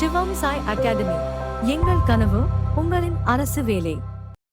சிவம் Sai academy. எங்கள் கனவு உங்களின் அரசு வேலை.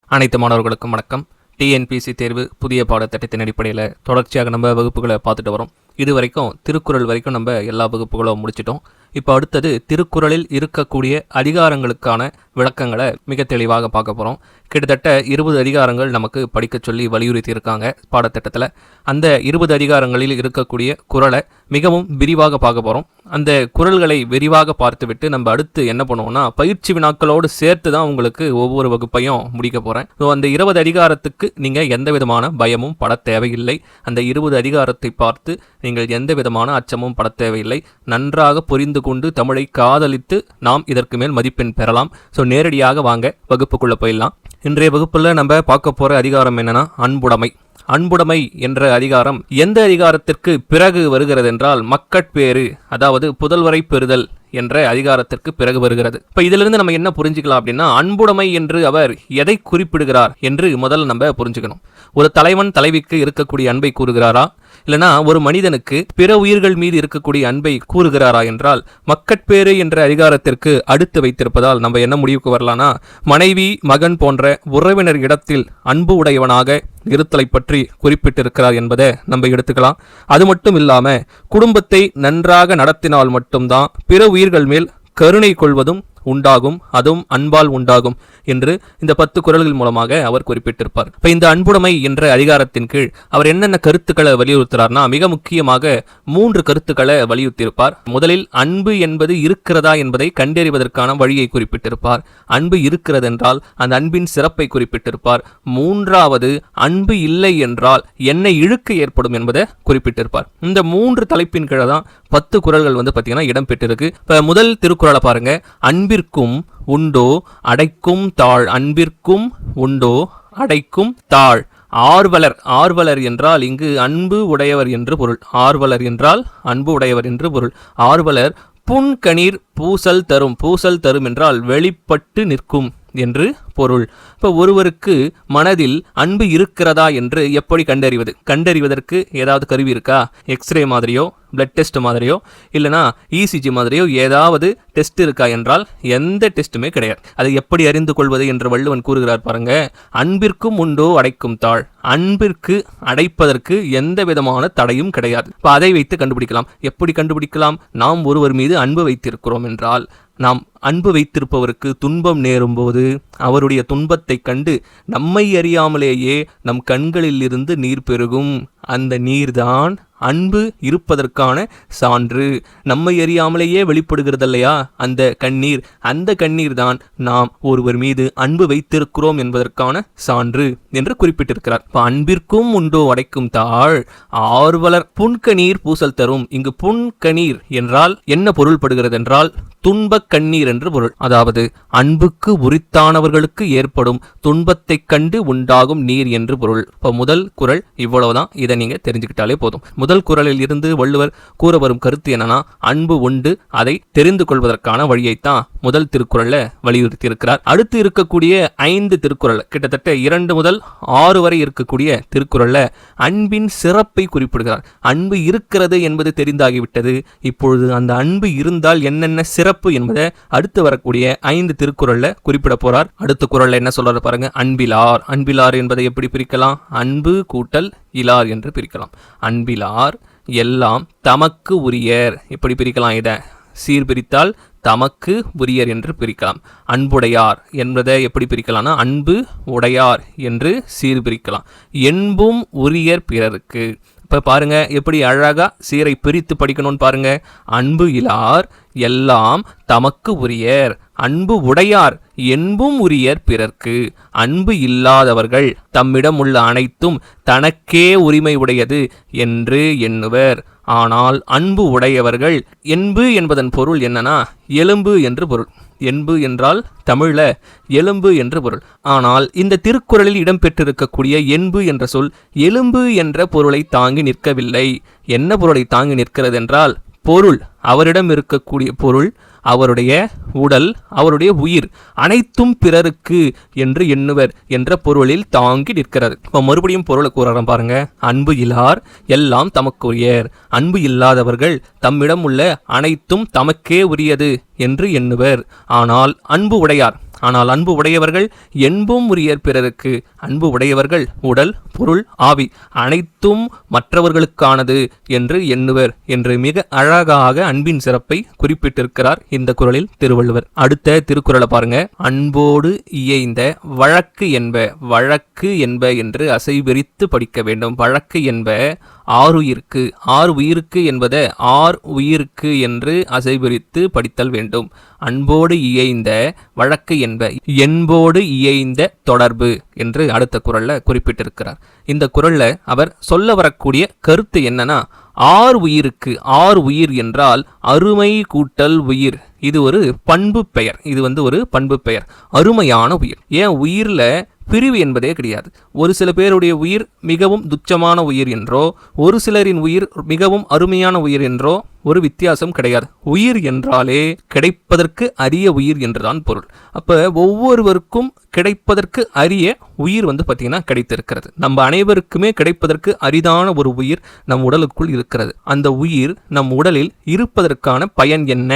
அனைத்து மாணவர்களுக்கும் வணக்கம். டிஎன்பிசி தேர்வு புதிய பாடத்திட்டத்தின் அடிப்படையில் தொடர்ச்சியாக நம்ம வகுப்புகளை பார்த்துட்டு வரோம். இது வரைக்கும் திருக்குறள் வரைக்கும் நம்ம எல்லா வகுப்புகளும் முடிச்சிட்டோம். இப்போ அடுத்தது திருக்குறளில் இருக்கக்கூடிய அதிகாரங்களுக்கான விளக்கங்களை மிக தெளிவாக பார்க்க போகிறோம் கிட்டத்தட்ட இருபது அதிகாரங்கள் நமக்கு படிக்க சொல்லி வலியுறுத்தி இருக்காங்க பாடத்திட்டத்தில். அந்த இருபது அதிகாரங்களில் இருக்கக்கூடிய குறளை மிகவும் விரிவாக பார்க்க போகிறோம் அந்த குறள்களை விரிவாக பார்த்துவிட்டு நம்ம அடுத்து என்ன பண்ணுவோம்னா பயிற்சி வினாக்களோடு சேர்த்து தான் உங்களுக்கு ஒவ்வொரு வகுப்பையும் முடிக்க போகிறேன் ஸோ அந்த இருபது அதிகாரத்துக்கு நீங்கள் எந்த விதமான பயமும் பட தேவையில்லை. அந்த இருபது அதிகாரத்தை பார்த்து நீங்கள் எந்த விதமான அச்சமும் பட தேவையில்லை. நன்றாக புரிந்து கொண்டு தமிழை காதலித்து நாம் இதற்கு மேல் மதிப்பெண் பெறலாம். ஸோ நேரடியாக வாங்க வகுப்புக்குள்ளே போயிடலாம். இன்றைய வகுப்பில் நம்ம பார்க்க போகிற அதிகாரம் என்னன்னா அன்புடைமை. அன்புடைமை என்ற அதிகாரம் எந்த அதிகாரத்திற்கு பிறகு வருகிறது என்றால் மக்கட்பேறு அதாவது புதல்வரை பெறுதல் என்ற அதிகாரத்திற்கு பிறகு வருகிறது. இப்ப இதிலிருந்து நம்ம என்ன புரிஞ்சுக்கலாம் அப்படின்னா அன்புடைமை என்று அவர் எதை குறிப்பிடுகிறார் என்று முதல்ல நம்ம புரிஞ்சுக்கணும். ஒரு தலைவன் தலைவிக்கு இருக்கக்கூடிய அன்பை கூறுகிறாரா? இல்லனா ஒரு மனிதனுக்கு பிற உயிர்கள் மீது இருக்கக்கூடிய அன்பை கூறுகிறாரா என்றால் மக்கட்பேறு என்ற அதிகாரத்திற்கு அடுத்து வைத்திருப்பதால் நம்ம என்ன முடிவுக்கு வரலானா மனைவி மகன் போன்ற உறவினர் இடத்தில் அன்பு உடையவனாக இருத்தலை பற்றி குறிப்பிட்டிருக்கிறார் என்பதை நம்ம எடுத்துக்கலாம். அது மட்டும் இல்லாம குடும்பத்தை நன்றாக நடத்தினால் மட்டும்தான் பிற உயிர்கள் மேல் கருணை கொள்வதும் உண்டாகும் அதுவும் அன்பால் உண்டாகும் என்று இந்த பத்து குரல்கள் மூலமாக அவர் குறிப்பிட்டிருப்பார். இப்போ இந்த அன்புடைமை என்ற அதிகாரத்தின் கீழ் அவர் என்னென்ன கருத்துக்களை வலியுறுத்துறார்னா மிக முக்கியமாக மூன்று கருத்துக்களை வலியுறுத்தியிருப்பார். முதலில் அன்பு என்பது இருக்கிறதா என்பதை கண்டறிவதற்கான வழியை குறிப்பிட்டிருப்பார். அன்பு இருக்கிறது என்றால் அந்த அன்பின் சிறப்பை குறிப்பிட்டிருப்பார். மூன்றாவது அன்பு இல்லை என்றால் என்ன இழுக்கு ஏற்படும் என்பதை குறிப்பிட்டிருப்பார். இந்த மூன்று தலைப்பின் கீழே தான் பத்து குரல்கள் வந்து பார்த்தீங்கன்னா இடம்பெற்றிருக்கு. இப்போ முதல் திருக்குறளை பாருங்க. அன்பு அன்பிற்கும் உண்டோ அடைக்கும் தாழ். அன்பிற்கும் உண்டோ அடைக்கும் தாழ். ஆர்வலர் ஆர்வலர் என்றால் இங்கு அன்பு உடையவர் என்று பொருள். ஆர்வலர் என்றால் அன்பு உடையவர் என்று பொருள். ஆர்வலர் புன்கணீர் பூசல் தரும். பூசல் தரும் என்றால் வெளிப்பட்டு நிற்கும். என்று பொருள். இப்போ ஒருவருக்கு மனதில் அன்பு இருக்கிறதா என்று எப்படி கண்டறிவது? கண்டறிவதற்கு ஏதாவது கருவி இருக்கா? எக்ஸ்ரே மாதிரியோ பிளட் டெஸ்ட் மாதிரியோ இல்லைனா இசிஜி மாதிரியோ ஏதாவது டெஸ்ட் இருக்கா என்றால் எந்த டெஸ்ட்டுமே கிடையாது. அதை எப்படி அறிந்து கொள்வது என்று வள்ளுவன் கூறுகிறார் பாருங்க. அன்பிற்கும் உண்டோ அடைக்கும் தாள். அன்பிற்கு அடைப்பதற்கு எந்த விதமான தடையும் கிடையாது. இப்போ அதை வைத்து கண்டுபிடிக்கலாம். எப்படி கண்டுபிடிக்கலாம்? நாம் ஒருவர் மீது அன்பு வைத்திருக்கிறோம் என்றால் நாம் அன்பு வைத்திருப்பவருக்கு துன்பம் நேரும்போது அவருடைய துன்பத்தைக் கண்டு நம்மை அறியாமலேயே நம் கண்களில் இருந்து நீர் பெருகும். அந்த நீர்தான் அன்பு இருப்பதற்கான சான்று. நம்மை அறியாமலேயே வெளிப்படுகிறதில்லையா அந்த கண்ணீர்? அந்த கண்ணீர் தான் நாம் ஒருவர் மீது அன்பு வைத்திருக்கிறோம் என்பதற்கான சான்று என்று குறிப்பிட்டிருக்கிறார். இப்போ அன்பிற்கும் உண்டோ அடைக்கும் தாழ் ஆர்வலர் புன்கணீர் பூசல் தரும். இங்கு புன்கணீர் என்றால் என்ன பொருள்படுகிறது என்றால் துன்பக் கண்ணீர் என்று பொருள். அதாவது அன்புக்கு உரித்தானவர்களுக்கு ஏற்படும் துன்பத்தைக் கண்டு உண்டாகும் நீர் என்று பொருள். இப்ப முதல் குரல் இவ்வளவுதான். இதை நீங்க தெரிஞ்சுக்கிட்டாலே போதும். முதல் குரலில் இருந்து வள்ளுவர் கூற வரும் கருத்து என்னன்னா அன்பு உண்டு அதை தெரிந்து கொள்வதற்கான வழியைத்தான் முதல் திருக்குறள்ல வலியுறுத்தி இருக்கிறார் அடுத்து இருக்கக்கூடிய ஐந்து திருக்குறள் கிட்டத்தட்ட இரண்டு முதல் ஆறு வரை இருக்கக்கூடிய திருக்குறள்ல அன்பின் சிறப்பை குறிப்பிடுகிறார். அன்பு இருக்கிறது என்பது தெரிந்தாகிவிட்டது. இப்பொழுது அந்த அன்பு இருந்தால் என்னென்ன சிறப்பு என்பதை அடுத்து வரக்கூடிய ஐந்து திருக்குறள்ல குறிப்பிட போறார். அடுத்த குரல்ல என்ன சொல்றாரு பாருங்க. அன்பிலார். அன்பிலார் என்பதை எப்படி பிரிக்கலாம்? அன்பு கூட்டல் இலார் என்று பிரிக்கலாம். அன்பிலார் எல்லாம் தமக்கு உரியர். எப்படி பிரிக்கலாம் இதை? சீர்பிரித்தால் தமக்கு உரியர் என்று பிரிக்கலாம். அன்புடையார் என்பதை எப்படி பிரிக்கலாம்னா அன்பு உடையார் என்று சீர்பிரிக்கலாம். என்பும் உரியர் பிறருக்கு. இப்போ பாருங்க எப்படி அழகாக சீரை பிரித்து படிக்கணும்னு பாருங்க. அன்பு இலார் எல்லாம் தமக்கு உரியர். அன்பு உடையார் என்பும் உரியர் பிறர்க்கு. அன்பு இல்லாதவர்கள் தம்மிடம் உள்ள அனைத்தும் தனக்கே உரிமை உடையது என்று எண்ணுவர். ஆனால் அன்பு உடையவர்கள் என்பு என்பதன் பொருள் என்னன்னா எலும்பு என்று பொருள். என்பு என்றால் தமிழ எலும்பு என்று பொருள். ஆனால் இந்த திருக்குறளில் இடம்பெற்றிருக்கக்கூடிய என்பு என்ற சொல் எலும்பு என்ற பொருளை தாங்கி நிற்கவில்லை. என்ன பொருளை தாங்கி நிற்கிறது என்றால் பொருள் அவரிடம் இருக்கக்கூடிய பொருள் அவருடைய உடல் அவருடைய உயிர் அனைத்தும் பிறருக்கு என்று எண்ணுவர் என்ற பொருளில் தாங்கி நிற்கிறது இப்போ மறுபடியும் பொருளை கூறுறோம் பாருங்க. அன்பு இல்லார் எல்லாம் தமக்குரியர். அன்பு இல்லாதவர்கள் தம்மிடம் உள்ள அனைத்தும் தமக்கே உரியது என்று எண்ணுவர். ஆனால் அன்பு உடையார் ஆனால் அன்பு உடையவர்கள் என்பும் உரியர் பிறருக்கு. அன்பு உடையவர்கள் உடல் பொருள் ஆவி அனைத்தும் மற்றவர்களுக்கானது என்று எண்ணுவர் என்று மிக அழகாக அன்பின் சிறப்பை குறிப்பிட்டிருக்கிறார் இந்த குரலில் திருவள்ளுவர். அடுத்த திருக்குறளை பாருங்க. அன்போடு இயைந்த வழக்கு என்ப வழக்கு என்ப என்று அசைபிரித்து படிக்க வேண்டும். வழக்கு என்ப ஆறுயிருக்கு ஆறு உயிருக்கு என்பதை ஆர் உயிருக்கு என்று அசைபிரித்து படித்தல் வேண்டும். அன்போடு இயைந்த வழக்கு என்ப என்போடு இயைந்த தொடர்பு என்று அடுத்த குரலில் குறிப்பிட்டிருக்கிறார். இந்த குரலில் அவர் சொல்ல வரக்கூடிய கருத்து என்னன்னா ஆர் உயிருக்கு ஆர் உயிர் என்றால் அருமை கூட்டல் உயிர். இது ஒரு பண்பு பெயர். இது வந்து ஒரு பண்பு பெயர். அருமையான உயிர். ஏன் உயிரில் பிரிவு என்பதே கிடையாது. ஒரு சில பேருடைய உயிர் மிகவும் துச்சமான உயிர் என்றோ ஒரு சிலரின் உயிர் மிகவும் அருமையான உயிர் என்றோ ஒரு வித்தியாசம் கிடையாது. உயிர் என்றாலே கிடைப்பதற்கு அரிய உயிர் என்றுதான் பொருள். அப்போ ஒவ்வொருவருக்கும் கிடைப்பதற்கு அரிய உயிர் வந்து பார்த்திங்கன்னா கிடைத்திருக்கிறது. நம்ம அனைவருக்குமே கிடைப்பதற்கு அரிதான ஒரு உயிர் நம் உடலுக்குள் இருக்கிறது. அந்த உயிர் நம் உடலில் இருப்பதற்கான பயன் என்ன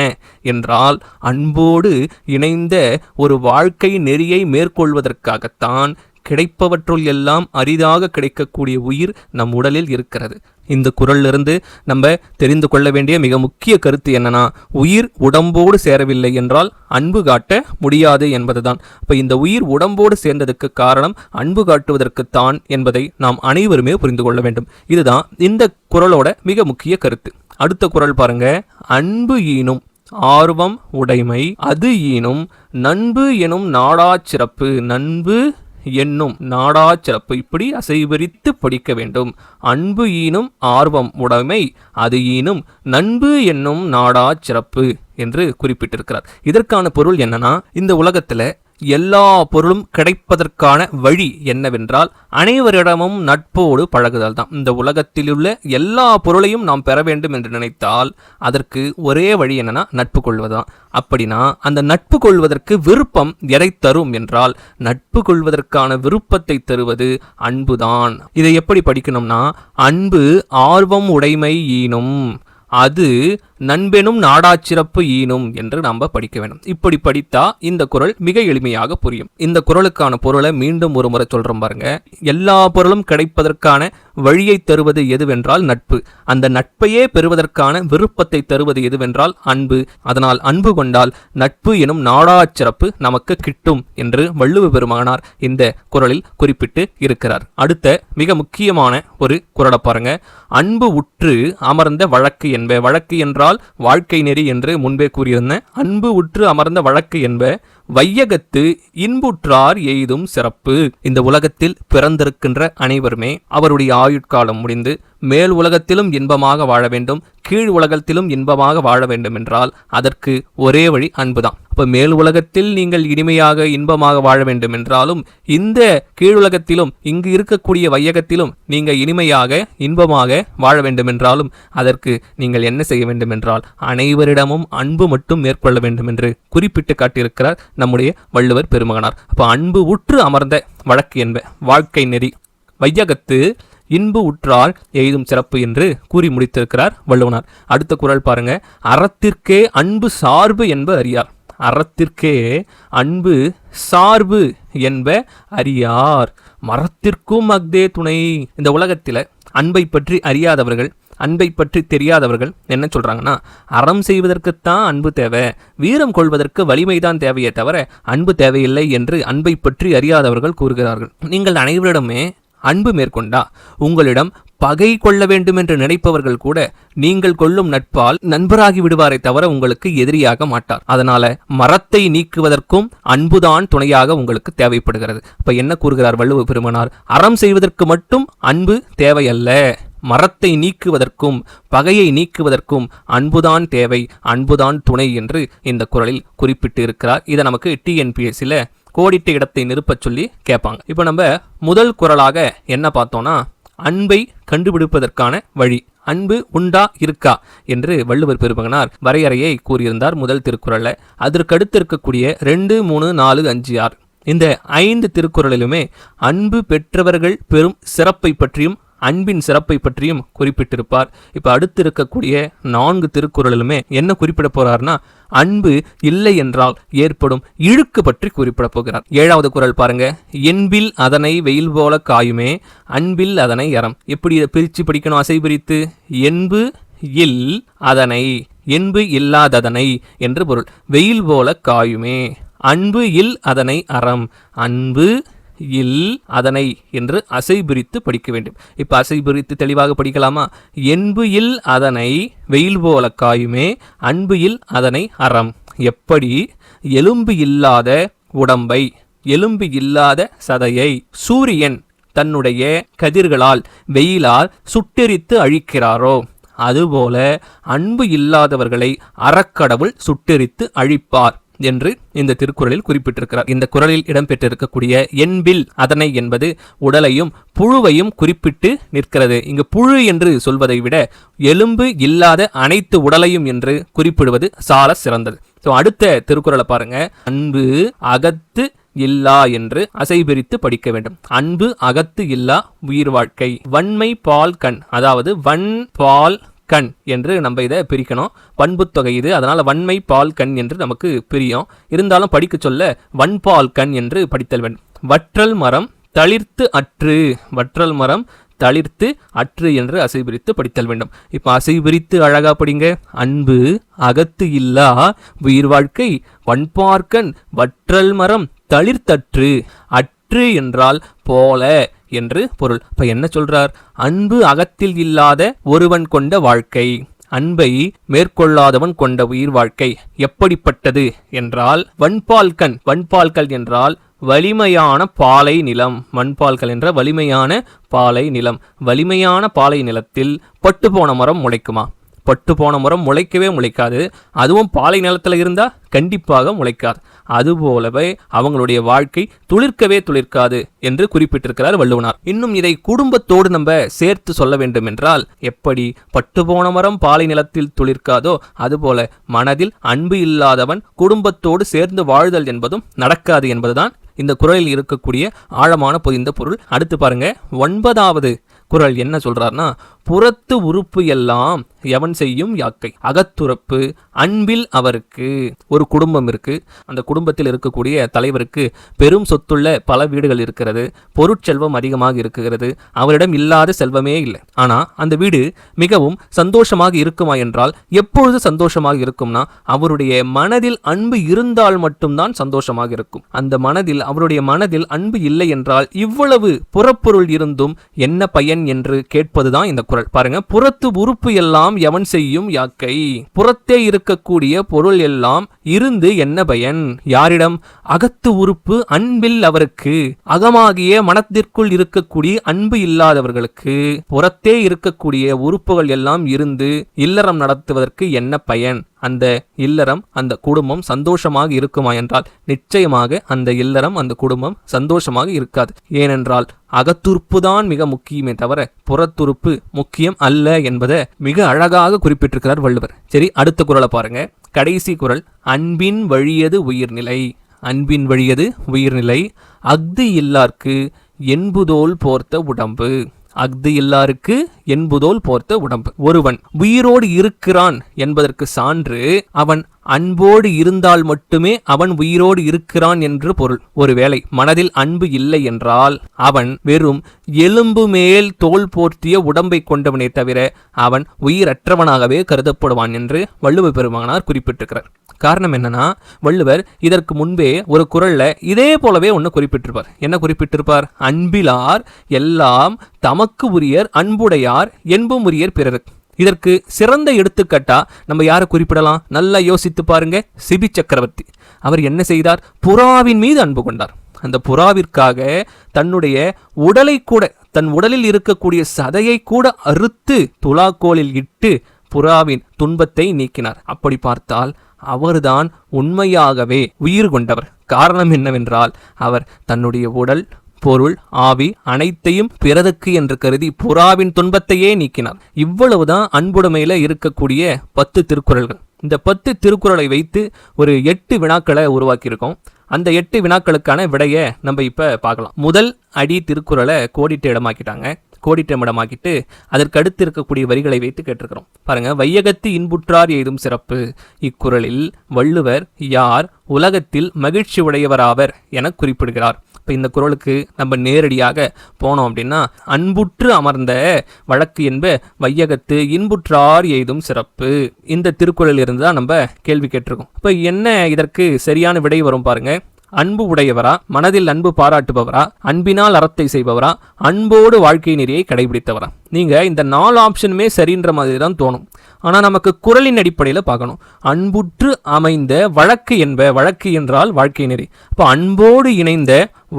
என்றால் அன்போடு இணைந்த ஒரு வாழ்க்கை நெறியை மேற்கொள்வதற்காகத்தான் கிடைப்பவற்றுள் எல்லாம் அரிதாக கிடைக்கக்கூடிய உயிர் நம் உடலில் இருக்கிறது. இந்த குரலிலிருந்து நம்ம தெரிந்து கொள்ள வேண்டிய மிக முக்கிய கருத்து என்னன்னா உயிர் உடம்போடு சேரவில்லை என்றால் அன்பு காட்ட முடியாது என்பதுதான். இப்போ இந்த உயிர் உடம்போடு சேர்ந்ததுக்கு காரணம் அன்பு காட்டுவதற்குத்தான் என்பதை நாம் அனைவருமே புரிந்து கொள்ள வேண்டும். இதுதான் இந்த குரலோட மிக முக்கிய கருத்து. அடுத்த குரல் பாருங்க. அன்பு ஈனும் ஆர்வம் உடைமை அது ஈனும் நண்பு எனும் நாடா சிறப்பு. நண்பு என்னும் நாடா சிறப்பு இப்படி அசைவரித்து படிக்க வேண்டும். அன்பு ஈனும் ஆர்வம் உடைமை அது ஈனும் நண்பு என்னும் நாடா சிறப்பு என்று குறிப்பிட்டிருக்கிறார். இதற்கான பொருள் என்னன்னா இந்த உலகத்துல எல்லா பொருளும் கிடைப்பதற்கான வழி என்னவென்றால் அனைவரிடமும் நட்போடு பழகுதல் தான். இந்த உலகத்திலுள்ள எல்லா பொருளையும் நாம் பெற வேண்டும் என்று நினைத்தால் அதற்கு ஒரே வழி என்னன்னா நட்பு கொள்வதுதான் அப்படின்னா அந்த நட்பு கொள்வதற்கு விருப்பம் எதை தரும் என்றால் நட்பு கொள்வதற்கான விருப்பத்தை தருவது அன்புதான். இதை எப்படி படிக்கணும்னா அன்பு ஆர்வம் உடைமை ஈனும். அது நண்பெனும் நாடாச்சிறப்பு ஈனும் என்று நாம் படிக்க வேண்டும் இப்படி படித்தா இந்த குரல் மிக எளிமையாக புரியும். இந்த குறளுக்கான பொருளை மீண்டும் ஒரு முறை சொல்றோம் பாருங்க. எல்லா பொருளும் கிடைப்பதற்கான வழியை தருவது எதுவென்றால் நட்பு. அந்த நட்பையே பெறுவதற்கான விருப்பத்தை தருவது எதுவென்றால் அன்பு. அதனால் அன்பு கொண்டால் நட்பு எனும் நாடாச்சிறப்பு நமக்கு கிட்டும் என்று வள்ளுவ பெருமானார் இந்த குரலில் குறிப்பிட்டு இருக்கிறார். அடுத்த மிக முக்கியமான ஒரு குறளை பாருங்க. அன்பு உற்று அமர்ந்த வழக்கு என்ப வழக்கு என்றால் வாழ்க்கை நெறி என்று முன்பே கூறியிருந்தேன் அன்பு உற்று அமர்ந்த வழக்கு என்ப வையகத்து இன்புற்றார் எய்தும் சிறப்பு. இந்த உலகத்தில் பிறந்திருக்கின்ற அனைவருமே அவருடைய ஆயுட்காலம் முடிந்து மேல் உலகத்திலும் இன்பமாக வாழ வேண்டும் கீழ் உலகத்திலும் இன்பமாக வாழ வேண்டும் என்றால் அதற்கு ஒரே வழி அன்புதான். அப்ப மேல் உலகத்தில் நீங்கள் இனிமையாக இன்பமாக வாழ வேண்டும் என்றாலும் இந்த கீழுலகத்திலும் இங்கு இருக்கக்கூடிய வையகத்திலும் நீங்கள் இனிமையாக இன்பமாக வாழ வேண்டும் என்றாலும் அதற்கு நீங்கள் என்ன செய்ய வேண்டும் என்றால் அனைவரிடமும் அன்பு மட்டும் மேற்கொள்ள வேண்டும் என்று குறிப்பிட்டு காட்டியிருக்கிறார் நம்முடைய வள்ளுவர் பெருமகனார். அப்ப அன்பு உற்று அமர்ந்த வழக்கு என்ப வாழ்க்கை நெறி. வையகத்து இன்பு உற்றால் எய்தும் சிறப்பு என்று கூறி முடித்திருக்கிறார் வள்ளுவனார். அடுத்த குரல் பாருங்க. அறத்திற்கே அன்பு சார்பு என்ப அறியார். அறத்திற்கே அன்பு சார்பு என்ப அறியார். மரத்திற்கும் அக்தே துணை. இந்த உலகத்தில் அன்பை பற்றி அறியாதவர்கள் அன்பை பற்றி தெரியாதவர்கள் என்ன சொல்கிறாங்கன்னா அறம் செய்வதற்குத்தான் அன்பு தேவை வீரம் கொள்வதற்கு வலிமைதான் தேவையே தவிர அன்பு தேவையில்லை என்று அன்பை பற்றி அறியாதவர்கள் கூறுகிறார்கள். நீங்கள் அனைவரிடமே அன்பு மேற்கொண்டா? உங்களிடம் பகை கொள்ள வேண்டும் என்று நினைப்பவர்கள் கூட நீங்கள் கொள்ளும் நட்பால் நண்பராகி விடுவாரை தவிர உங்களுக்கு எதிரியாக மாட்டார். அதனால மரத்தை நீக்குவதற்கும் அன்புதான் துணையாக உங்களுக்கு தேவைப்படுகிறது. இப்ப என்ன கூறுகிறார் வள்ளுவ பெருமனார்? அறம் செய்வதற்கு மட்டும் அன்பு தேவையல்ல. மரத்தை நீக்குவதற்கும் பகையை நீக்குவதற்கும் அன்புதான் தேவை அன்புதான் துணை என்று இந்த குரலில் குறிப்பிட்டு இருக்கிறார் இதை நமக்கு டிஎன்பிஎஸ்சியில் கோடிட்ட இடத்தை நிரப்பச் சொல்லி கேட்பாங்க. இப்போ நம்ம முதல் குறளாக என்ன பார்த்தோம்னா அன்பை கண்டுபிடிப்பதற்கான வழி அன்பு உண்டா இருக்கா என்று வள்ளுவர் பெருமகனார் வரையறையை கூறியிருந்தார் முதல் திருக்குறளில் அதற்கடுத்து இருக்கக்கூடிய ரெண்டு மூணு நாலு அஞ்சு ஆறு. இந்த ஐந்து திருக்குறளிலுமே அன்பு பெற்றவர்கள் பெரும் சிறப்பை பற்றியும் அன்பின் சிறப்பை பற்றியும் குறிப்பிட்டிருப்பார். இப்போ அடுத்து இருக்கக்கூடிய நான்கு திருக்குறளிலுமே என்ன குறிப்பிட போறார்னா அன்பு இல்லை என்றால் ஏற்படும் இழுக்கு பற்றி குறிப்பிட போகிறார். ஏழாவது குறள் பாருங்க. என்பில் அதனை வெயில் போல காயுமே அன்பில் அதனை அறம் எப்படி இதை பிரித்து படிக்கணும் அசை பிரித்து? என்பு இல் அதனை என்பு இல்லாததனை என்று பொருள். வெயில் போல காயுமே அன்பு இல் அதனை அறம். அன்பு இல் அதனை என்று அசை பிரித்து படிக்க வேண்டும். இப்போ அசை பிரித்து தெளிவாக படிக்கலாமா? என்பு இல் அதனை வெயில் போல காயுமே அன்பு இல் அதனை அறம். எப்படி? எலும்பு இல்லாத உடம்பை எலும்பு இல்லாத சதையை சூரியன் தன்னுடைய கதிர்களால் வெயிலால் சுட்டெரித்து அழிக்கிறாரோ? அதுபோல அன்பு இல்லாதவர்களை அறக்கடவுள் சுட்டெரித்து அழிப்பார். என்று இந்த திருக்குறளில் குறிப்பிட்டிருக்கிறார். இந்த குறளில் இடம்பெற்றிருக்கக்கூடிய என்பில் அதனை என்பது உடலையும் புழுவையும் குறிப்பிட்டு நிற்கிறது. இங்கு புழு என்று சொல்வதை விட எலும்பு இல்லாத அனைத்து உடலையும் என்று குறிப்பிடுவது சால சிறந்தது. ஸோ அடுத்த திருக்குறளை பாருங்க. அன்பு அகத்து இல்லா என்று அசைபிரித்து படிக்க வேண்டும். அன்பு அகத்து இல்லா உயிர் வாழ்க்கை. வன்மை பால் கண் அதாவது வன் பால் கண் என்று நம்ம இதை பிரிக்கணும். பண்புத்தொகை இது. அதனால் வன்மை பால் கண் என்று நமக்கு பிரியும். இருந்தாலும் படிக்க சொல்ல வன்பால் கண் என்று படித்தல் வேண்டும். வற்றல் மரம் தளிர்த்து அற்று. வற்றல் மரம் தளிர்த்து அற்று என்று அசை பிரித்து படித்தல் வேண்டும். இப்போ அசை பிரித்து அழகா படிங்க. அன்பு அகத்து இல்லா. உயிர் வாழ்க்கை வன்பார்க்கன் வற்றல் மரம் தளிர்த்தற்று. அற்று என்றால் போல. என்று பொருள். இப்ப என்ன சொல்றார்? அன்பு அகத்தில் இல்லாத ஒருவன் கொண்ட வாழ்க்கை. அன்பை மேற்கொள்ளாதவன் கொண்ட உயிர் வாழ்க்கை. எப்படிப்பட்டது என்றால் வன்பால்கன் வன்பால்கள் என்றால் வலிமையான பாலை நிலம். மண்பால்கள் என்ற வலிமையான பாலை நிலம். வலிமையான பாலை நிலத்தில் பட்டு போன மரம் முளைக்குமா? பட்டு போன மரம் முளைக்கவே முளைக்காது. அதுவும் பாலை நிலத்தில் இருந்தா கண்டிப்பாக முளைக்காது. அதுபோலவே அவங்களுடைய வாழ்க்கை துளிர்க்கவே துளிர்க்காது என்று குறிப்பிட்டிருக்கிறார் வள்ளுவனார். இன்னும் இதை குடும்பத்தோடு நம்ம சேர்த்து சொல்ல வேண்டும் என்றால் எப்படி பட்டுபோன மரம் பாலை நிலத்தில் துளிர்க்காதோ அதுபோல மனதில் அன்பு இல்லாதவன் குடும்பத்தோடு சேர்ந்து வாழ்தல் என்பதும் நடக்காது என்பதுதான் இந்த குரலில் இருக்கக்கூடிய ஆழமான பொதிந்த பொருள். அடுத்து பாருங்க ஒன்பதாவது குரல் என்ன சொல்றாருன்னா புறத்து உறுப்பு எல்லாம் எவன் செய்யும் யாக்கை. அகத்துறப்பு அன்பில் அவருக்கு ஒரு குடும்பம் இருக்கு. அந்த குடும்பத்தில் இருக்கக்கூடிய தலைவருக்கு பெரும் சொத்துள்ள பல வீடுகள் இருக்கிறது. பொருட்செல்வம் அதிகமாக இருக்கிறது அவரிடம் இல்லாத செல்வமே இல்லை. ஆனா அந்த வீடு மிகவும் சந்தோஷமாக இருக்குமா என்றால் எப்பொழுது சந்தோஷமாக இருக்கும்னா அவருடைய மனதில் அன்பு இருந்தால் மட்டும்தான் சந்தோஷமாக இருக்கும். அந்த மனதில் அவருடைய மனதில் அன்பு இல்லை என்றால் இவ்வளவு புறப்பொருள் இருந்தும் என்ன பயன் என்று கேட்பதுதான் இந்த குரல். பாருங்க புறத்து உறுப்பு எல்லாம் எவன் செய்யும் யாக்கை? புறத்தே இருக்கக்கூடிய பொருள் எல்லாம் இருந்து என்ன பயன்? யாரிடம்? அகத்து உறுப்பு அன்பில் அவருக்கு. அகமாகிய மனத்திற்குள் இருக்கக்கூடிய அன்பு இல்லாதவர்களுக்கு புறத்தே இருக்கக்கூடிய உறுப்புகள் எல்லாம் இருந்து இல்லறம் நடத்துவதற்கு என்ன பயன்? அந்த இல்லறம் அந்த குடும்பம் சந்தோஷமாக இருக்குமா என்றால் நிச்சயமாக அந்த இல்லறம் அந்த குடும்பம் சந்தோஷமாக இருக்காது. ஏனென்றால் அகத்துறுப்பு தான் மிக முக்கியமே தவிர புறத்துறுப்பு முக்கியம் அல்ல என்பதை மிக அழகாக குறிப்பிட்டிருக்கிறார் வள்ளுவர். சரி அடுத்த குரலை பாருங்க. கடைசி குரல் அன்பின் வழியது உயிர்நிலை. அன்பின் வழியது உயிர்நிலை. அஃது இல்லார்க்கு என்புதோல் போர்த்த உடம்பு. அஃது இல்லாருக்கு என்புதோல் போர்த்த உடம்பு. ஒருவன் உயிரோடு இருக்கிறான் என்பதற்கு சான்று அவன் அன்போடு இருந்தால் மட்டுமே அவன் உயிரோடு இருக்கிறான் என்று பொருள். ஒருவேளை மனதில் அன்பு இல்லை என்றால் அவன் வெறும் எலும்பு மேல் தோல் போர்த்திய உடம்பை கொண்டவனே தவிர அவன் உயிரற்றவனாகவே கருதப்படுவான் என்று வள்ளுவ பெருமானார் குறிப்பிட்டிருக்கிறார். காரணம் என்னன்னா வள்ளுவர் இதற்கு முன்பே ஒரு குரல்ல இதே போலவே ஒன்று குறிப்பிட்டிருப்பார். என்ன குறிப்பிட்டிருப்பார்? அன்பிலார் எல்லாம் தமக்கு உரியர் அன்புடையார் என்பும் உரியர் பிறர். இதற்கு சிறந்த எடுத்துக்காட்டா நம்ம யாரை குறிப்பிடலாம்? நல்லா யோசித்து பாருங்க. சிபி சக்கரவர்த்தி. அவர் என்ன செய்தார்? புறாவின் மீது அன்பு கொண்டார். அந்த புறாவிற்காக தன்னுடைய உடலை கூட தன் உடலில் இருக்கக்கூடிய சதையை கூட அறுத்து துலாக்கோலில் இட்டு புறாவின் துன்பத்தை நீக்கினார். அப்படி பார்த்தால் அவர்தான் உண்மையாகவே உயிர் கொண்டவர். காரணம் என்னவென்றால் அவர் தன்னுடைய உடல் பொருள் ஆவி அனைத்தையும் பிறதுக்கு என்று கருதி புறாவின் துன்பத்தையே நீக்கினார். இவ்வளவுதான் அன்புடைமையில இருக்கக்கூடிய பத்து திருக்குறள்கள். இந்த பத்து திருக்குறளை வைத்து ஒரு எட்டு வினாக்களை உருவாக்கியிருக்கோம். அந்த எட்டு வினாக்களுக்கான விடையை நம்ம இப்ப பார்க்கலாம். முதல் அடி திருக்குறளை கோடிட்டு இடமாக்கிட்டாங்க. கோடிட்ட இடமாக்கிட்டு அதற்கு அடுத்து இருக்கக்கூடிய வரிகளை வைத்து கேட்டிருக்கிறோம். பாருங்க வையகத்து இன்புற்றார் ஏதும் சிறப்பு. இக்குறளில் வள்ளுவர் யார் உலகத்தில் மகிழ்ச்சி உடையவராவர் என குறிப்பிடுகிறார். இப்போ இந்த குரலுக்கு நம்ம நேரடியாக போனோம் அப்படின்னா அன்புற்று அமர்ந்த வழக்கு என்ப வையகத்து இன்புற்றார் எய்தும் சிறப்பு. இந்த திருக்குறளில் இருந்து தான் நம்ம கேள்வி கேட்டிருக்கோம். இப்போ என்ன இதற்கு சரியான விடை வரும் பாருங்க. அன்பு உடையவரா மனதில் அன்பு பாராட்டுபவரா அன்பினால் அறத்தை செய்பவரா அன்போடு வாழ்க்கை நெறியை கடைபிடித்தவரா. நீங்கள் இந்த நாலு ஆப்ஷனுமே சரின்ற மாதிரி தான் தோணும். ஆனால் நமக்கு குரலின் அடிப்படையில் பார்க்கணும். அன்புற்று அமைந்த வழக்கு என்ப வழக்கு என்றால் வாழ்க்கை நெறி. அப்போ அன்போடு இணைந்த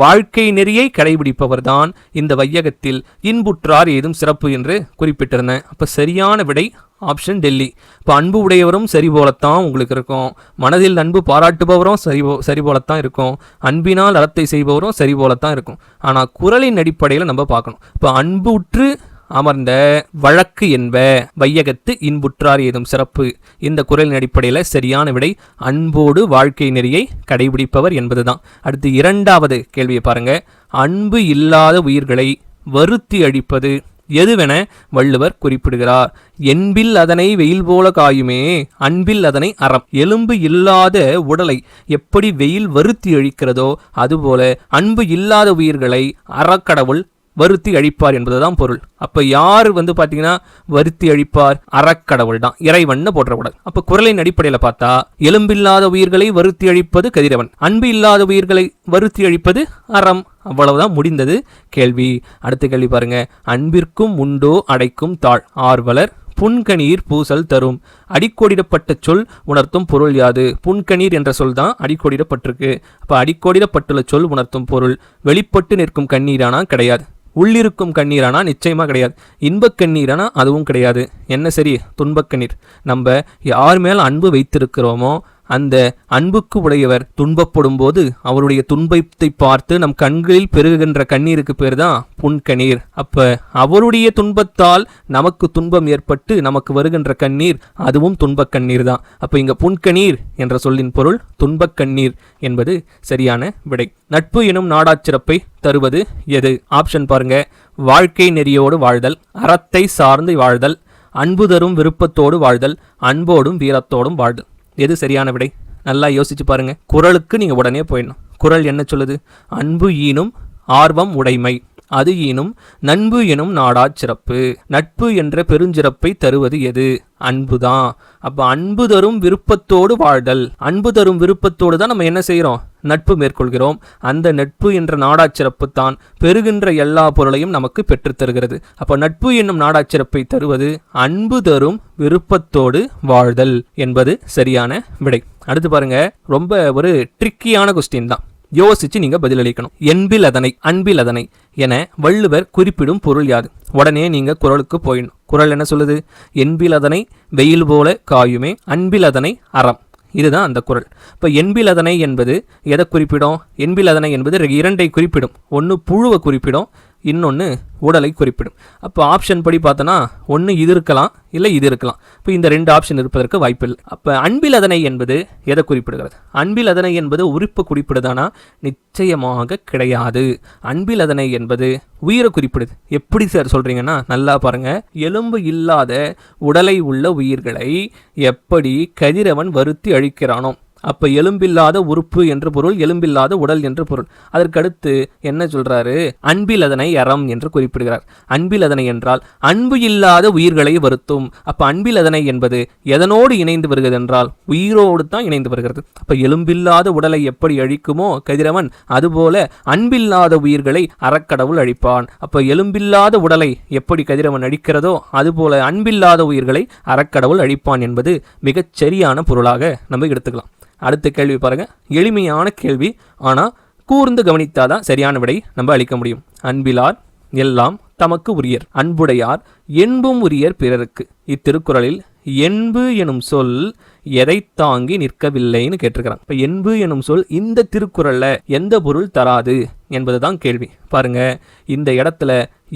வாழ்க்கை நெறியை கடைபிடிப்பவர் தான் இந்த வையகத்தில் இன்புற்றார் ஏதும் சிறப்பு என்று குறிப்பிட்டிருந்தேன். அப்போ சரியான விடை ஆப்ஷன் டெல்லி. இப்போ அன்பு உடையவரும் சரி போலத்தான் உங்களுக்கு இருக்கும். மனதில் அன்பு பாராட்டுபவரும் சரி போ சரி போலத்தான் இருக்கும். அன்பினால் அறத்தை செய்பவரும் சரி போலத்தான் இருக்கும். ஆனால் குரலின் அடிப்படையில் நம்ம பார்க்கணும். இப்போ அன்புற்று அமர்ந்த வழக்கு என்ப வையகத்து இன்புற்றார் ஏதும் சிறப்பு. இந்த குரலின் அடிப்படையில் சரியான விடை அன்போடு வாழ்க்கை நெறியை கடைபிடிப்பவர் என்பதுதான். அடுத்து இரண்டாவது கேள்வியை பாருங்க. அன்பு இல்லாத உயிர்களை வருத்தி அழிப்பது எதுவென வள்ளுவர் குறிப்பிடுகிறார். என்பில் அதனை வெயில் போல காயுமே அன்பில் அதனை அறம். எலும்பு இல்லாத உடலை எப்படி வெயில் வருத்தி அழிக்கிறதோ அதுபோல அன்பு இல்லாத உயிர்களை அறக்கடவுள் வருத்தி அழிப்பார் என்பதுதான் பொருள். அப்ப யார் வந்து பாத்தீங்கன்னா வருத்தி அழிப்பார்? அறக்கடவுள் தான் இறைவன் போற்றக்கூடாது. அப்ப குரலின் அடிப்படையில பார்த்தா எலும்பில்லாத உயிர்களை வருத்தி அழிப்பது கதிரவன். அன்பு இல்லாத உயிர்களை வருத்தி அழிப்பது அறம். அவ்வளவுதான் முடிந்தது. கேள்வி. அடுத்த கேள்வி பாருங்க. அன்பிற்கும் உண்டோ அடைக்கும் தாழ்? ஆர்வலர் புன்கணீர் பூசல் தரும். அடிக்கோடிடப்பட்ட சொல் உணர்த்தும் பொருள் யாது? புன்கணீர் என்ற சொல் தான் அடிக்கோடிடப்பட்டிருக்கு. அப்போ அடிக்கோடிடப்பட்டுள்ள சொல் உணர்த்தும் பொருள். வெளிப்பட்டு நிற்கும் கண்ணீரானா கிடையாது. உள்ளிருக்கும் கண்ணீரானா? நிச்சயமா கிடையாது. இன்பக் கண்ணீரானா? அதுவும் கிடையாது. என்ன சரி? துன்பக் கண்ணீர். நம்ம யார் மேல் அன்பு வைத்திருக்கிறோமோ அந்த அன்புக்கு உடையவர் துன்பப்படும் போது அவருடைய துன்பத்தை பார்த்து நம் கண்களில் பெருகுகின்ற கண்ணீருக்கு பேர் தான் புன்கண்ணீர் அப்ப அவருடைய துன்பத்தால் நமக்கு துன்பம் ஏற்பட்டு நமக்கு வருகின்ற கண்ணீர் அதுவும் துன்பக் கண்ணீர் தான் அப்ப இங்க புன்கண்ணீர் என்ற சொல்லின் பொருள் துன்பக் கண்ணீர் என்பது சரியான விடை. நட்பு எனும் நாடாச்சிறப்பை தருவது எது? ஆப்ஷன் பாருங்க. வாழ்க்கை நெறியோடு வாழ்தல் அறத்தை சார்ந்து வாழ்தல் அன்பு தரும் விருப்பத்தோடு வாழ்தல் அன்போடும் வீரத்தோடும் வாழ்தல். எது சரியான விடை? நல்லா யோசிச்சு பாருங்கள் குரலுக்கு நீங்கள் உடனே போயிடணும். குரல் என்ன சொல்லுது? அன்பு ஈனும் ஆர்வம் உடைமை. அது ஈனும் நண்பு எனும் நாடா சிறப்பு. நட்பு என்ற பெருஞ்சிறப்பை தருவது எது? அன்புதான் அப்ப அன்பு தரும் விருப்பத்தோடு வாழ்தல். அன்பு தரும் விருப்பத்தோடு தான் நம்ம என்ன செய்கிறோம் நட்பு மேற்கொள்கிறோம். அந்த நட்பு என்ற நாடாச்சிறப்பு தான் பெறுகின்ற எல்லா பொருளையும் நமக்கு பெற்றுத்தருகிறது அப்ப நட்பு என்னும் நாடாச்சிறப்பை தருவது அன்பு தரும் விருப்பத்தோடு வாழ்தல் என்பது சரியான விடை. அடுத்து பாருங்க. ரொம்ப ஒரு ட்ரிக்கியான கொஸ்டின் தான். யோசிச்சு நீங்க பதிலளிக்கணும். என்பில் அதனை அன்பில் அதனை என வள்ளுவர் குறிப்பிடும் பொருள் யாது. உடனே நீங்க குரலுக்கு போயிடணும் குரல் என்ன சொல்லுது? என்பில் அதனை வெயில் போல காயுமே அன்பில் அதனை அறம் இதுதான் அந்த குரல். இப்போ என்பில் அதனை என்பது எதை குறிப்பிடும்? என்பில் அதனை என்பது இரண்டை குறிப்பிடும். ஒன்று புழுவை குறிப்பிடும் இன்னொன்று உடலை குறிப்பிடும். அப்போ ஆப்ஷன் படி பார்த்தோன்னா ஒன்று இது இருக்கலாம் இல்லை இது இருக்கலாம். இப்போ இந்த ரெண்டு ஆப்ஷன் இருப்பதற்கு வாய்ப்பில்லை. அப்போ அன்பில் அதனை என்பது எதை குறிப்பிடுகிறது? அன்பில் அதனை என்பது உறுப்பு குறிப்பிடுதானா? நிச்சயமாக கிடையாது. அன்பில் அதனை என்பது உயிரை குறிப்பிடுது. எப்படி சார் சொல்கிறீங்கன்னா நல்லா பாருங்கள் எலும்பு இல்லாத உடலை உள்ள உயிர்களை எப்படி கதிரவன் வருத்தி அழிக்கிறானோ அப்போ எலும்பில்லாத உறுப்பு என்று பொருள் எலும்பில்லாத உடல் என்று பொருள். அதற்கடுத்து என்ன சொல்றாரு? அன்பில் அதனை அறம் என்று குறிப்பிடுகிறார். அன்பில் அதனை என்றால் அன்பு இல்லாத உயிர்களை வருத்தும். அப்போ அன்பில் அதனை என்பது எதனோடு இணைந்து வருகிறது என்றால் உயிரோடு தான் இணைந்து வருகிறது. அப்போ எலும்பில்லாத உடலை எப்படி அழிக்குமோ கதிரவன் அதுபோல அன்பில்லாத உயிர்களை அறக்கடவுள் அழிப்பான். அப்போ எலும்பில்லாத உடலை எப்படி கதிரவன் அழிக்கிறதோ அதுபோல அன்பில்லாத உயிர்களை அறக்கடவுள் அழிப்பான் என்பது மிகச் சரியான பொருளாக நம்ம எடுத்துக்கலாம். அடுத்த கேள்வி பாருங்கள் எளிமையான கேள்வி. ஆனால் கூர்ந்து கவனித்தாதான் சரியான விடை நம்ம அளிக்க முடியும். அன்பிலார் எல்லாம் தமக்கு உரியர். அன்புடையார் என்பும் உரியர் பிறருக்கு. இத்திருக்குறளில் என்பு எனும் சொல் எதை தாங்கி நிற்கவில்லைன்னு கேட்டிருக்கிறாங்க இப்போ என்பு எனும் சொல் இந்த திருக்குறளில் எந்த பொருள் தராது? என்பது தான் கேள்வி. பாருங்க இந்த இடத்துல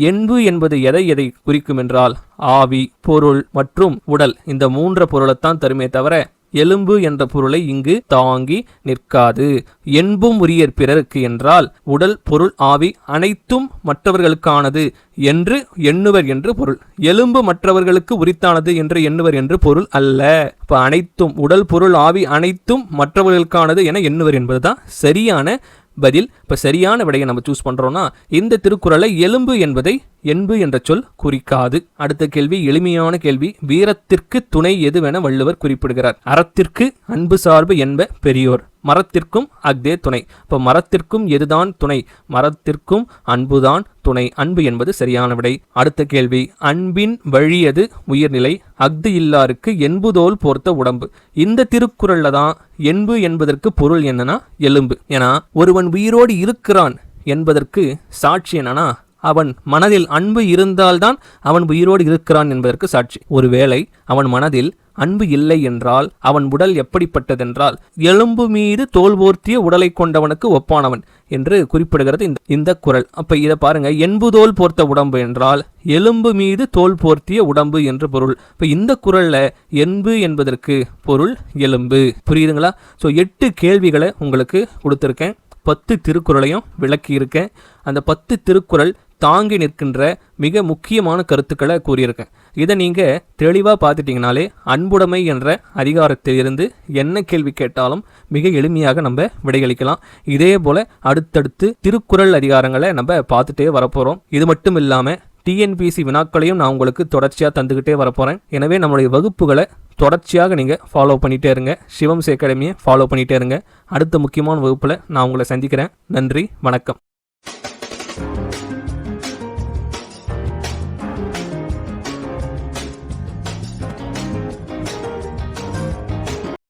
என்பு என்பது எதை எதை குறிக்கும் என்றால் ஆவி பொருள் மற்றும் உடல். இந்த மூன்ற பொருளைத்தான் தருமே தவிர எலும்பு என்ற பொருளை இங்கு தாங்கி நிற்காது. என்பும் உரியர் பிறருக்கு என்றால் உடல் பொருள் ஆவி அனைத்தும் மற்றவர்களுக்கானது என்று எண்ணுவர் என்று பொருள். எலும்பு மற்றவர்களுக்கு உரித்தானது என்று எண்ணுவர் என்று பொருள் அல்ல. இப்ப அனைத்தும் உடல் பொருள் ஆவி அனைத்தும் மற்றவர்களுக்கானது என எண்ணுவர் என்பதுதான் சரியான பதில். இப்ப சரியான விடையை நம்ம சூஸ் பண்றோம்னா இந்த திருக்குறளை எலும்பு என்பதை என்பு என்ற சொல் குறிக்காது. அடுத்த கேள்வி எளிமையான கேள்வி. வீரத்திற்கு துணை எதுவென வள்ளுவர் குறிப்பிடுகிறார். அறத்திற்கு அன்பு சார்பு என்ப பெரியோர். மரத்திற்கும் அக்தே துணை. இப்போ மரத்திற்கும் எதுதான் துணை? மரத்திற்கும் அன்புதான் துணை. அன்பு என்பது சரியான விடை. அடுத்த கேள்வி அன்பின் வழியது உயிர்நிலை. அஃது இல்லாருக்கு என்புதோல் போர்த்த உடம்பு. இந்த திருக்குறள்ல தான் என்பு என்பதற்கு பொருள் என்னன்னா எலும்பு. ஏன்னா ஒருவன் உயிரோடு இருக்கிறான் என்பதற்கு சாட்சி என்னன்னா அவன் மனதில் அன்பு இருந்தால்தான் அவன் உயிரோடு இருக்கிறான் என்பதற்கு சாட்சி. ஒருவேளை அவன் மனதில் அன்பு இல்லை என்றால் அவன் உடல் எப்படிப்பட்டதென்றால் எலும்பு மீது தோல் போர்த்திய உடலை கொண்டவனுக்கு ஒப்பானவன் என்று குறிப்பிடுகிறது இந்த இந்த குரல். அப்ப இதை பாருங்க என்புதோல் போர்த்த உடம்பு என்றால் எலும்பு மீது தோல் போர்த்திய உடம்பு என்று பொருள். இப்ப இந்த குரல்ல என்பு என்பதற்கு பொருள் எலும்பு. புரியுதுங்களா? ஸோ எட்டு கேள்விகளை உங்களுக்கு கொடுத்துருக்கேன். பத்து திருக்குறளையும் விளக்கி இருக்கேன் அந்த பத்து திருக்குறள் தாங்கி நிற்கின்ற மிக முக்கியமான கருத்துக்களை கூறியிருக்கேன். இதை நீங்கள் தெளிவாக பார்த்துட்டிங்கனாலே அன்புடைமை என்ற அதிகாரத்திலிருந்து என்ன கேள்வி கேட்டாலும் மிக எளிமையாக நம்ம விடையளிக்கலாம். இதே போல் அடுத்தடுத்து திருக்குறள் அதிகாரங்களை நம்ம பார்த்துட்டே வரப்போகிறோம் இது மட்டும் இல்லாமல் டிஎன்பிசி வினாக்களையும் நான் உங்களுக்கு தொடர்ச்சியாக தந்துக்கிட்டே வரப்போகிறேன் எனவே நம்மளுடைய வகுப்புகளை தொடர்ச்சியாக நீங்கள் ஃபாலோ பண்ணிகிட்டே இருங்க. சிவம்ஸ் அகாடமியை ஃபாலோ பண்ணிகிட்டே இருங்க. அடுத்த முக்கியமான வகுப்பில் நான் உங்களை சந்திக்கிறேன். நன்றி வணக்கம்.